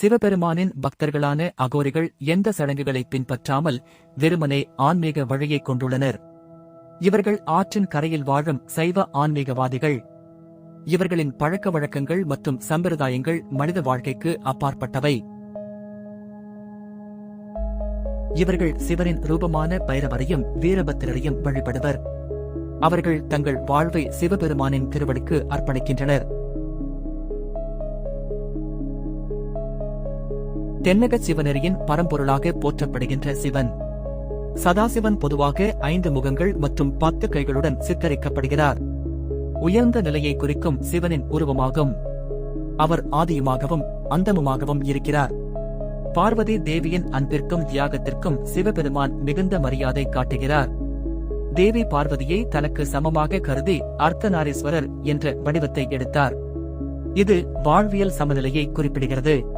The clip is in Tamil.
சிவபெருமானின் பக்தர்களான அகோரிகள் எந்த சடங்குகளை பின்பற்றாமல் வெறுமனே ஆன்மீக வழியை கொண்டுள்ளனர். இவர்கள் ஆற்றின் கரையில் வாழும் சைவ ஆன்மீகவாதிகள். இவர்களின் பழக்க வழக்கங்கள் மற்றும் சம்பிரதாயங்கள் மனித வாழ்க்கைக்கு அப்பாற்பட்டவை. இவர்கள் சிவரின் ரூபமான பைரவரையும் வீரபத்திரரையும் வழிபடுவர். அவர்கள் தங்கள் வாழ்வை சிவபெருமானின் திருவடிக்கு அர்ப்பணிக்கின்றனர். தென்னக சிவனரியின் பரம்பொருளாக போற்றப்படுகின்ற சிவன். சதாசிவன் பொதுவாக ஐந்து முகங்கள் மற்றும் பத்து கைகளுடன் சித்தரிக்கப்படுகிறார். உயர்ந்த நிலையை குறிக்கும் சிவனின் உருவமாகும். அவர் ஆதியுமாகவும் அந்தமுமாகவும் இருக்கிறார். பார்வதி தேவியின் அன்பிற்கும் தியாகத்திற்கும் சிவபெருமான் மிகுந்த மரியாதை காட்டுகிறார். தேவி பார்வதியை தனக்கு சமமாக கருதி அர்த்தநாரீஸ்வரர் என்ற வடிவத்தை எடுத்தார். இது வாழ்வியல் சமநிலையை குறிப்பிடுகிறது.